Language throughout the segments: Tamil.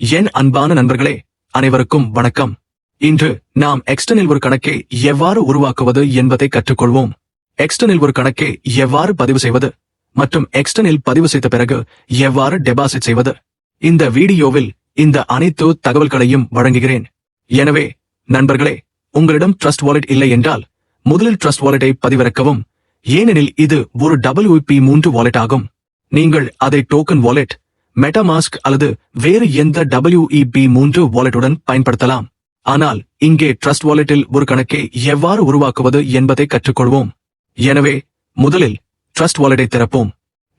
என் அன்பான நண்பர்களே அனைவருக்கும் வணக்கம். இன்று நாம் எக்ஸ்டர்னல் ஒரு கணக்கை எவ்வாறு உருவாக்குவது என்பதை கற்றுக்கொள்வோம். எக்ஸ்டர்னல் ஒரு கணக்கை எவ்வாறு பதிவு செய்வது மற்றும் எக்ஸ்டர்னல் பதிவு செய்த பிறகு எவ்வாறு டெபாசிட் செய்வது. இந்த வீடியோவில் இந்த அனைத்து தகவல்களையும் வழங்குகிறேன். எனவே நண்பர்களே உங்களிடம் ட்ரஸ்ட் வாலெட் இல்லை என்றால் முதலில் ட்ரஸ்ட் வாலெட்டை பதிவிறக்கவும். ஏனெனில் இது ஒரு டபுள்யூபி மூன்று வாலெட் ஆகும். நீங்கள் அதை டோக்கன் வாலெட் மெட்டாமாஸ்க் அல்லது வேறு எந்த டபிள்யூஇபி மூன்று வாலெட்டுடன் பயன்படுத்தலாம். ஆனால் இங்கே ட்ரஸ்ட் வாலெட்டில் ஒரு கணக்கை எவ்வாறு உருவாக்குவது என்பதை கற்றுக்கொள்வோம். எனவே முதலில் ட்ரஸ்ட் வாலெட்டை திறப்போம்.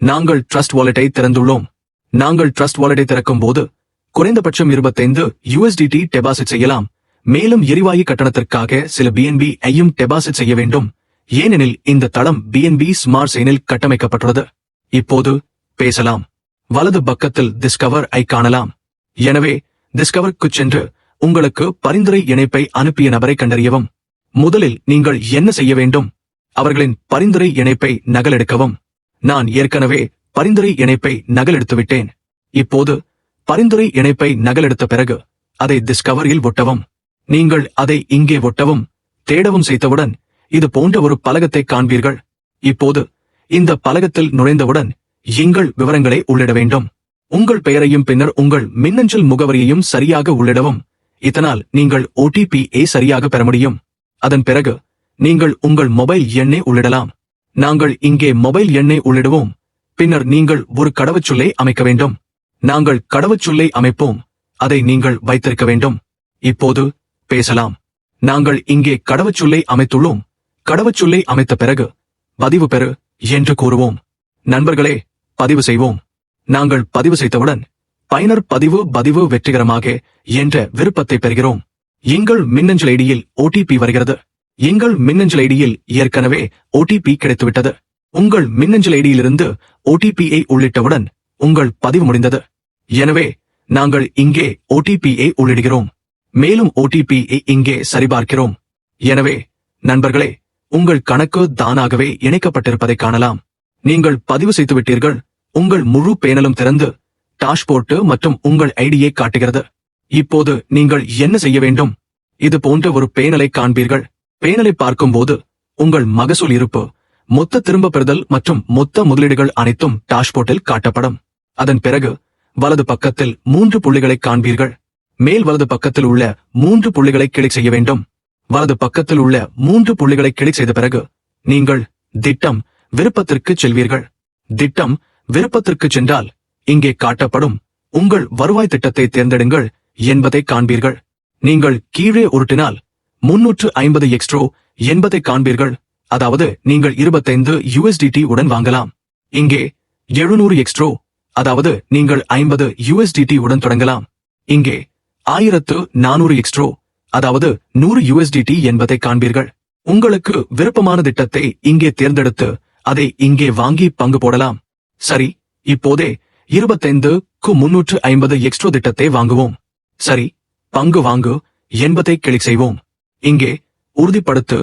நாங்கள் ட்ரஸ்ட் வாலெட்டை திறந்துள்ளோம். நாங்கள் ட்ரஸ்ட் வாலெட்டை திறக்கும் போது குறைந்தபட்சம் இருபத்தைந்து யூஎஸ்டிடி டெபாசிட் செய்யலாம். மேலும் எரிவாயு கட்டணத்திற்காக சில பிஎன்பி ஐயும் டெபாசிட் செய்ய வேண்டும். ஏனெனில் இந்த தளம் பிஎன்பி ஸ்மார்ட் செயினில் கட்டமைக்கப்பட்டுள்ளது. இப்போது பேசலாம். வலது பக்கத்தில் டிஸ்கவர் ஐ காணலாம். எனவே டிஸ்கவருக்கு சென்று உங்களுக்கு பரிந்துரை இணைப்பை அனுப்பிய நபரை கண்டறியவும். முதலில் நீங்கள் என்ன செய்ய வேண்டும்? அவர்களின் பரிந்துரை இணைப்பை நகலெடுக்கவும். நான் ஏற்கனவே பரிந்துரை இணைப்பை நகலெடுத்து விட்டேன் இப்போது பரிந்துரை இணைப்பை நகலெடுத்த பிறகு அதை டிஸ்கவரியில் ஒட்டவும். நீங்கள் அதை இங்கே ஒட்டவும் தேடவும் செய்தவுடன் இது போன்ற ஒரு பலகத்தை காண்பீர்கள். இப்போது இந்த பலகத்தில் நுழைந்தவுடன் எங்கள் விவரங்களை உள்ளிட வேண்டும். உங்கள் பெயரையும் பின்னர் உங்கள் மின்னஞ்சல் முகவரியையும் சரியாக உள்ளிடவும். இதனால் நீங்கள் ஓடிபி ஏ சரியாக பெற முடியும். அதன் பிறகு நீங்கள் உங்கள் மொபைல் எண்ணை உள்ளிடலாம். நாங்கள் இங்கே மொபைல் எண்ணை உள்ளிடுவோம். பின்னர் நீங்கள் ஒரு கடவுச்சொல்லை அமைக்க வேண்டும். நாங்கள் கடவுச்சொல்லை அமைப்போம். அதை நீங்கள் வைத்திருக்க வேண்டும். இப்போது பேசலாம். நாங்கள் இங்கே கடவுச்சொல்லை அமைத்துள்ளோம். கடவுச்சொல்லை அமைத்த பிறகு பதிவு பெறு என்று கூறுவோம். நண்பர்களே பதிவு செய்வோம். நாங்கள் பதிவு செய்தவுடன் பயனர் பதிவு பதிவு வெற்றிகரமாக என்ற விருப்பத்தை பெறுகிறோம். எங்கள் மின்னஞ்சல் ஐடியில் ஓடிபி வருகிறது. எங்கள் மின்னஞ்சல் ஐடியில் ஏற்கனவே ஓடிபி கிடைத்துவிட்டது. உங்கள் மின்னஞ்சல் ஐடியிலிருந்து ஓடிபியை உள்ளிட்டவுடன் உங்கள் பதிவு முடிந்தது. எனவே நாங்கள் இங்கே ஓடிபியை உள்ளிடுகிறோம். மேலும் ஓடிபியை இங்கே சரிபார்க்கிறோம். எனவே நண்பர்களே உங்கள் கணக்கு தானாகவே இணைக்கப்பட்டிருப்பதை காணலாம். நீங்கள் பதிவு செய்து விட்டீர்கள் உங்கள் முழு பேனலும் திறந்து டாஷ்போர்ட்டு மற்றும் உங்கள் ஐடியை காட்டுகிறது. இப்போது நீங்கள் என்ன செய்ய வேண்டும்? இது போன்ற ஒரு பேனலை காண்பீர்கள். பேனலை பார்க்கும்போது உங்கள் மகசூல் இருப்பு மொத்த திரும்ப பெறுதல் மற்றும் மொத்த முதலீடுகள் அனைத்தும் டாஷ்போர்ட்டில் காட்டப்படும். அதன் பிறகு வலது பக்கத்தில் மூன்று புள்ளிகளை காண்பீர்கள். மேல் வலது பக்கத்தில் உள்ள மூன்று புள்ளிகளை கிளிக் செய்ய வேண்டும். வலது பக்கத்தில் உள்ள மூன்று புள்ளிகளை கிளிக் செய்த பிறகு நீங்கள் திட்டம் விருப்பத்திற்கு செல்வீர்கள். திட்டம் விருப்பத்திற்கு சென்றால் இங்கே காட்டப்படும் உங்கள் வருவாய் திட்டத்தை தேர்ந்தெடுங்கள் என்பதை காண்பீர்கள். நீங்கள் கீழே உருட்டினால் முன்னூற்று ஐம்பது எக்ஸ்ட்ரோ என்பதை காண்பீர்கள். அதாவது நீங்கள் இருபத்தைந்து யூஎஸ்டிடி உடன் வாங்கலாம். இங்கே எழுநூறு எக்ஸ்ட்ரோ அதாவது நீங்கள் ஐம்பது யூஎஸ்டிடி உடன் தொடங்கலாம். இங்கே ஆயிரத்து நானூறு எக்ஸ்ட்ரோ அதாவது நூறு யூஎஸ்டிடி என்பதை காண்பீர்கள். உங்களுக்கு விருப்பமான திட்டத்தை இங்கே தேர்ந்தெடுத்து அதை இங்கே வாங்கி பங்கு போடலாம். சரி இப்போதே இருபத்தைந்து முன்னூற்று ஐம்பது எக்ஸ்ட்ரோ திட்டத்தை வாங்குவோம். சரி பங்கு வாங்கு என்பதை கிளிக் செய்வோம். இங்கே உறுதிப்படுத்து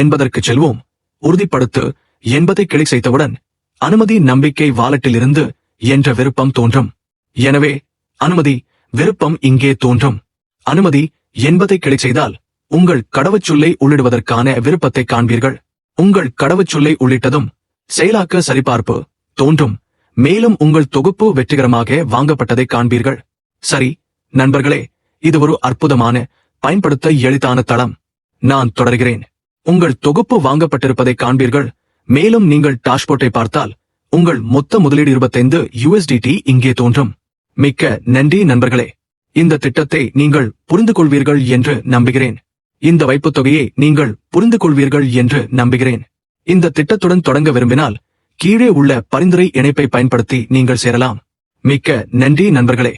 என்பதற்கு செல்வோம். உறுதிப்படுத்து என்பதை கிளிக் செய்தவுடன் அனுமதி நம்பிக்கை வாலட்டிலிருந்து என்ற விருப்பம் தோன்றும். எனவே அனுமதி விருப்பம் இங்கே தோன்றும். அனுமதி என்பதை கிளிக் செய்தால் உங்கள் கடவுச்சொல்லை உள்ளிடுவதற்கான விருப்பத்தை காண்பீர்கள். உங்கள் கடவுச்சொல்லை உள்ளிட்டதும் செயலாக்க சரிபார்ப்பு தோன்றும். மேலும் உங்கள் தொகுப்பு வெற்றிகரமாக வாங்கப்பட்டதை காண்பீர்கள். சரி நண்பர்களே இது ஒரு அற்புதமான பயன்படுத்த எளிதான தளம். நான் தொடர்கிறேன். உங்கள் தொகுப்பு வாங்கப்பட்டிருப்பதை காண்பீர்கள். மேலும் நீங்கள் டாஷ்போர்ட்டை பார்த்தால் உங்கள் மொத்த முதலீடு இருபத்தைந்து யூஎஸ்டிடி இங்கே தோன்றும். மிக்க நன்றி நண்பர்களே. இந்த திட்டத்தை நீங்கள் புரிந்து கொள்வீர்கள் என்று நம்புகிறேன். இந்த வைப்புத் தொகையை நீங்கள் புரிந்து கொள்வீர்கள் என்று நம்புகிறேன். இந்த திட்டத்துடன் தொடங்க விரும்பினால் கீழே உள்ள பரிந்துரை இணைப்பை பயன்படுத்தி நீங்கள் சேரலாம். மிக்க நன்றி நண்பர்களே.